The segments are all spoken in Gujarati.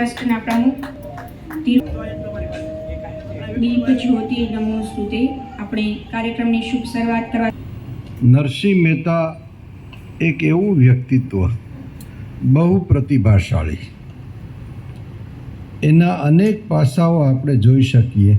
ટ્રસ્ટના પ્રમુખ દીપ જ્યોતિ આપણે કાર્યક્રમની શુભ શરૂઆત કરવા નરસિંહ મહેતા એક એવું વ્યક્તિત્વ, બહુ પ્રતિભાશાળી. એના અનેક પાસાઓ આપણે જોઈ શકીએ.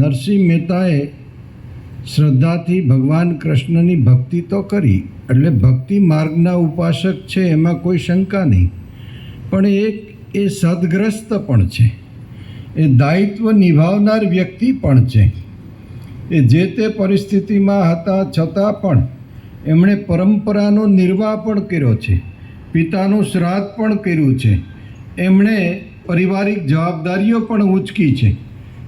નરસિંહ મહેતાએ શ્રદ્ધાથી ભગવાન કૃષ્ણની ભક્તિ તો કરી, એટલે ભક્તિ માર્ગના ઉપાસક છે એમાં કોઈ શંકા નહીં. પણ એક એ સદગ્રસ્ત પણ છે. એ દાયિત્વ નિભાવનાર વ્યક્તિ પણ છે. એ જે તે પરિસ્થિતિમાં હતા છતાં પણ એમણે પરંપરાનો નિર્વાહ પણ કર્યો છે. પિતાનું શ્રાદ્ધ પણ કર્યું છે. એમણે પારિવારિક જવાબદારીઓ પણ ઉંચકી છે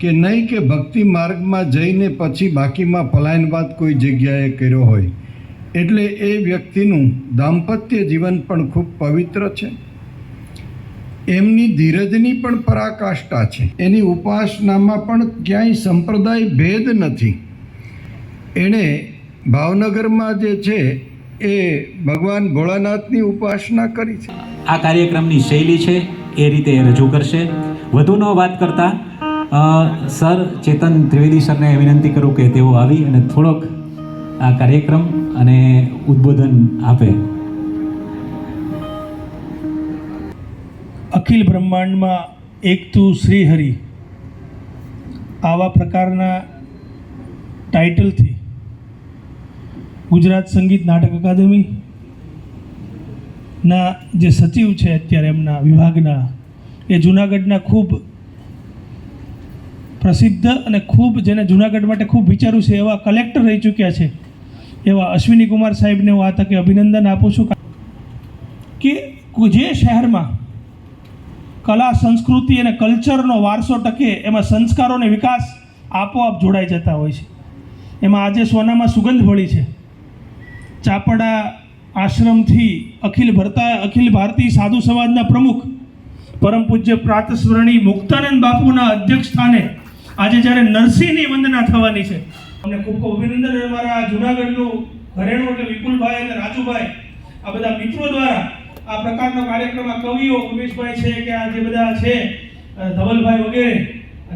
કે નહીં કે ભક્તિ માર્ગમાં જઈને પછી બાકીમાં પલાયનવાદ કોઈ જગ્યાએ કર્યો હોય. એટલે એ વ્યક્તિનું દાંપત્ય જીવન પણ ખૂબ પવિત્ર છે. એમની ધીરજની પણ પરાકાષ્ઠા છે. એની ઉપાસનામાં પણ ક્યાંય સંપ્રદાય ભેદ નથી. એણે ભાવનગરમાં જે છે, એ ભગવાન ભોળાનાથની ઉપાસના કરી છે. આ કાર્યક્રમની શૈલી છે, એ રીતે એ રજૂ કરશે. વધુનો વાત કરતા સર ચેતન ત્રિવેદી સરને વિનંતી કરું કે તેઓ આવી અને થોડોક આ કાર્યક્રમ અને ઉદ્બોધન આપે. અખિલ બ્રહ્માંડમાં એક તું શ્રી હરિ આવા પ્રકારના ટાઇટલથી ગુજરાત સંગીત નાટક અકાદમી ના જે સચિવ છે અત્યારે એમના વિભાગના, એ જુનાગઢના ખૂબ પ્રસિદ્ધ અને ખૂબ જેને જુનાગઢ માટે ખૂબ વિચાર્યું છે એવા કલેક્ટર રહી ચૂક્યા છે. એવા અશ્વિની કુમાર સાહેબને હું આ તકે અભિનંદન આપું છું. કે જે શહેરમાં કલા, સંસ્કૃતિ અને કલ્ચરનો વારસો ટકે એમાં સંસ્કારોને વિકાસ આપોઆપ જોડાઈ જતા હોય છે. એમાં આજે સોનામાં સુગંધ ભળી છે. ચાપડા આશ્રમથી અખિલ ભરતા, અખિલ ભારતીય સાધુ સમાજના પ્રમુખ, પરમ પૂજ્ય પ્રાતસ્મરણી મુક્તાનંદ બાપુના અધ્યક્ષ સ્થાને આજે જ્યારે નરસિંહની વંદના થવાની છે. અમને ખૂબ ખૂબ અભિનંદન અમારા જુનાગઢનું ઘરેણું એટલે વિપુલભાઈ અને રાજુભાઈ, આ બધા મિત્રો દ્વારા આ પ્રકારનો કાર્યક્રમ કવિઓ ઉમેશભાઈ છે કે આ જે બધા છે ધવલભાઈ વગેરે,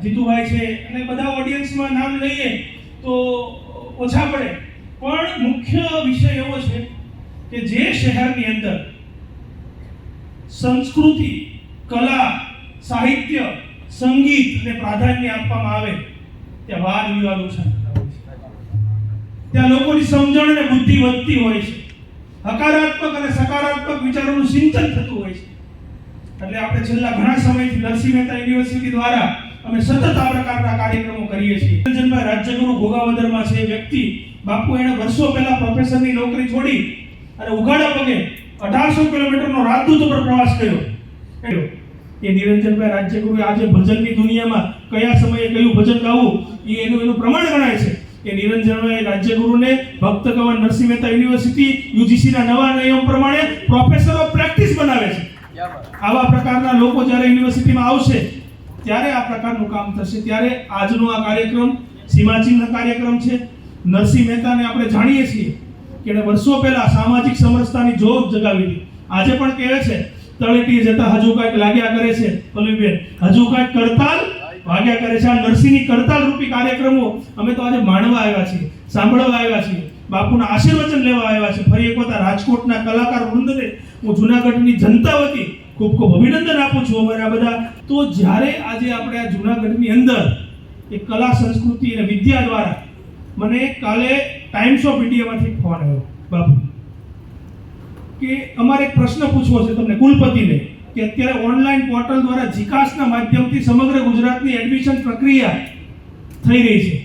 જીતુભાઈ છે, અને બધા ઓડિયન્સમાં નામ લઈએ તો ઓછા પડે. પણ મુખ્ય વિષય એવો છે કે જે શહેરની અંદર સંસ્કૃતિ, કલા, સાહિત્ય, સંગીત ને પ્રાધાન્ય આપવામાં આવે, ત્યાં વાદ વિવાદ ઓછા છે. ત્યાં લોકોની સમજણ અને બુદ્ધિ વધતી હોય છે. હકારાત્મક અને સકારાત્મક વિચારોનું સિંચન થતું હોય છે. એટલે આપણે છેલ્લા ઘણા સમયથી નરસિંહ મહેતા યુનિવર્સિટી દ્વારા અમે સતત આ પ્રકારના કાર્યક્રમો કરીએ છીએ. રંજનભાઈ રાજ્યગુરુ ઘોગાવદરમાં છે વ્યક્તિ. બાપુ એણે વર્ષો પહેલા પ્રોફેસરની નોકરી છોડી અને ઉઘાડા પગે અઢારસો કિલોમીટરનો રાજદૂત ઉપર પ્રવાસ કર્યો. એ નિરંજનભાઈ રાજ્યગુરુ આજે ભજનની દુનિયામાં કયા સમયે કયું ભજન ગાવું એ એનું એનું પ્રમાણ ગણાય છે. કે નિરંજનભાઈ રાજ્યગુરુને ભક્ત કવન નરસિંહ મહેતા યુનિવર્સિટી યુજીસીના નવા નિયમ પ્રમાણે પ્રોફેસર ઓફ પ્રેક્ટિસ બનાવે છે. આવા પ્રકારના લોકો જ્યારે યુનિવર્સિટીમાં આવશે ત્યારે આ પ્રકારનું કામ થશે. ત્યારે આજનો આ કાર્યક્રમ સીમાચિહ્ન કાર્યક્રમ છે. નરસિંહ મહેતાને આપણે જાણીએ છીએ કે એણે વર્ષો પહેલા સામાજિક સમરસતાની જોગ જગાવી હતી. આજે પણ કહે છે તળેટીએ જતા હજુ કાંઈક લાગ્યા કરે છે. પલ્લવીબેન હજુ કાંઈક કરતાલ વાગ્યા કરે છે. આ નરસિંહની કરતાલ રૂપી કાર્યક્રમો અમે તો આજે માણવા આવ્યા છીએ, સાંભળવા આવ્યા છીએ. બાપુના આશીર્વચન લેવા આવ્યા છે ફરી એક વખત રાજકોટના કલાકાર વૃંદને હું જુનાગઢની જનતા વતી ખૂબ ખૂબ અભિનંદન આપું છું અમારા બધા. તો જ્યારે આજે આપણે આ જુનાગઢની અંદર એ કલા, સંસ્કૃતિ અને વિદ્યા દ્વારા મને કાલે ટાઈમ્સ ઓફ ઇન્ડિયામાંથી ફોન આવ્યો. બાપુ, કે અમારે એક પ્રશ્ન પૂછવો છે તમને કુલપતિને. કે અત્યારે ઓનલાઈન પોર્ટલ દ્વારા જીકાસના માધ્યમથી સમગ્ર ગુજરાતની એડમિશન પ્રક્રિયા થઈ રહી છે.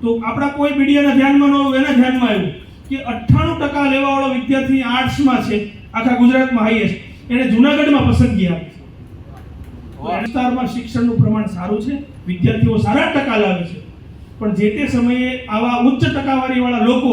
તો આપણા કોઈ મીડિયાના ધ્યાનમાં ન આવ્યું એના ધ્યાનમાં આવ્યું કે અઠ્ઠાણું ટકા લેવાવાળો વિદ્યાર્થી આર્ટ્સમાં છે આખા ગુજરાતમાં હાઈએસ્ટ એને જુનાગઢમાં પસંદગી આપી છે. વિસ્તારમાં શિક્ષણનું પ્રમાણ સારું છે વિદ્યાર્થીઓ સારા ટકા લાવે છે. પણ જે તે સમયે આવા ઉચ્ચ ટકાવારીવાળા લોકો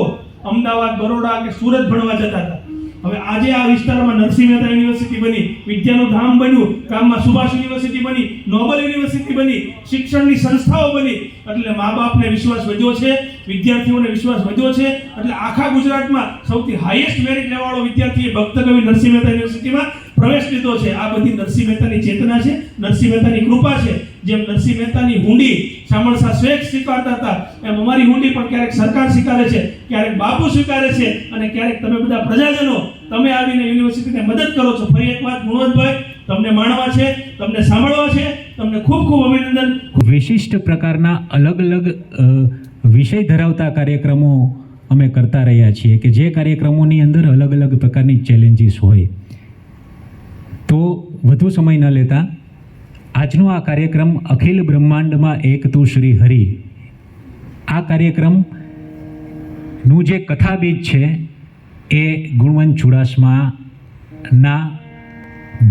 અમદાવાદ બરોડા કે સુરત ભણવા જતા હતા હવે આજે આ વિસ્તારમાં નરસિંહ મહેતા યુનિવર્સિટી બની, વિદ્યાનું ધામ બન્યું, ગામમાં સુભાષ યુનિવર્સિટી બની, નોબલ યુનિવર્સિટી બની, શિક્ષણની સંસ્થાઓ બની. એટલે મા બાપને વિશ્વાસ વધ્યો છે, વિદ્યાર્થીઓને વિશ્વાસ વધ્યો છે, એટલે આખા ગુજરાતમાં સૌથી હાઈએસ્ટ મેરિટ લેવાળો વિદ્યાર્થી ભક્તકવિ ભક્ત નરસિંહ મહેતા યુનિવર્સિટીમાં પ્રવેશ લીધો છે. આ બધી નરસિંહ મહેતાની ચેતના છે, નરસિંહ મહેતાની કૃપા છે. જેમ નરસિંહ મહેતાની હુંડી શામળસા શ્રેષ્ઠ સ્વીકારતા હતા, એમ અમારી હુંડી પણ ક્યારેક સરકાર સ્વીકારે છે, ક્યારેક બાપુ સ્વીકારે છે અને ક્યારેક તમે બધા પ્રજાજનો તમે આવીને યુનિવર્સિટીને મદદ કરો છો. ફરી એક વાત ગુણવંતભાઈ તમને માણવા છે, તમને સાંભળવા છે, તમને ખૂબ ખૂબ અભિનંદન. વિશિષ્ટ પ્રકારના અલગ અલગ વિષય ધરાવતા કાર્યક્રમો અમે કરતા રહ્યા છીએ કે જે કાર્યક્રમોની અંદર અલગ અલગ પ્રકારની ચેલેન્જીસ હોય. તો વધુ સમય ન લેતા આજનો આ કાર્યક્રમ અખિલ બ્રહ્માંડમાં એક તું શ્રી હરિ. આ કાર્યક્રમનું જે કથાબીજ છે એ ગુણવંત ચુડાસમાના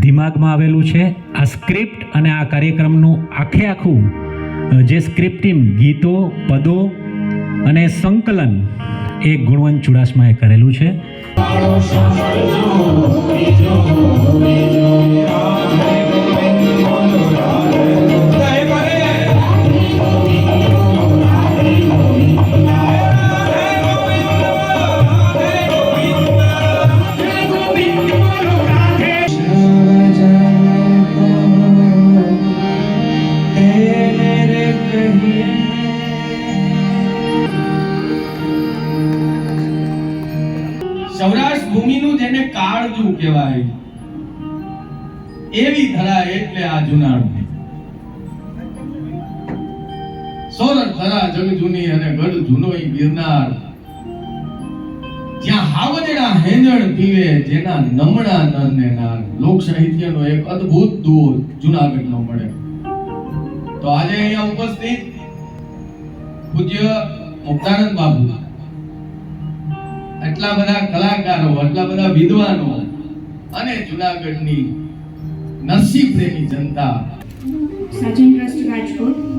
દિમાગમાં આવેલું છે આ સ્ક્રિપ્ટ અને આ કાર્યક્રમનું આખે આખું જે જે સ્ક્રિપ્ટિંગ ગીતો પદો અને સંકલન એ ગુણવંત ચુડાસમાએ કરેલું છે સૌરાષ્ટ્ર ભૂમિનું જેને કાળજું કહેવાય, એવી ધરા એટલે આ જુનાગઢ સોરઠ ધરા જગ જૂની અને ગઢ જૂનોય ગિરનાર. જ્યાં હાવજડા હેંજણ પીવે, જેના નમણા નર ને નાર. લોક સાહિત્યનો એક અદ્ભુત દૂર જુનાગઢનો મળે. તો આજે અહીંયા ઉપસ્થિત પૂજ્ય મુક્તાનંદ બાબુ એટલા બધા કલાકારો, એટલા બધા વિદ્વાનો અને જુનાગઢની નસીબ પ્રેમી જનતા. સાજન ટ્રસ્ટ રાજકોટ.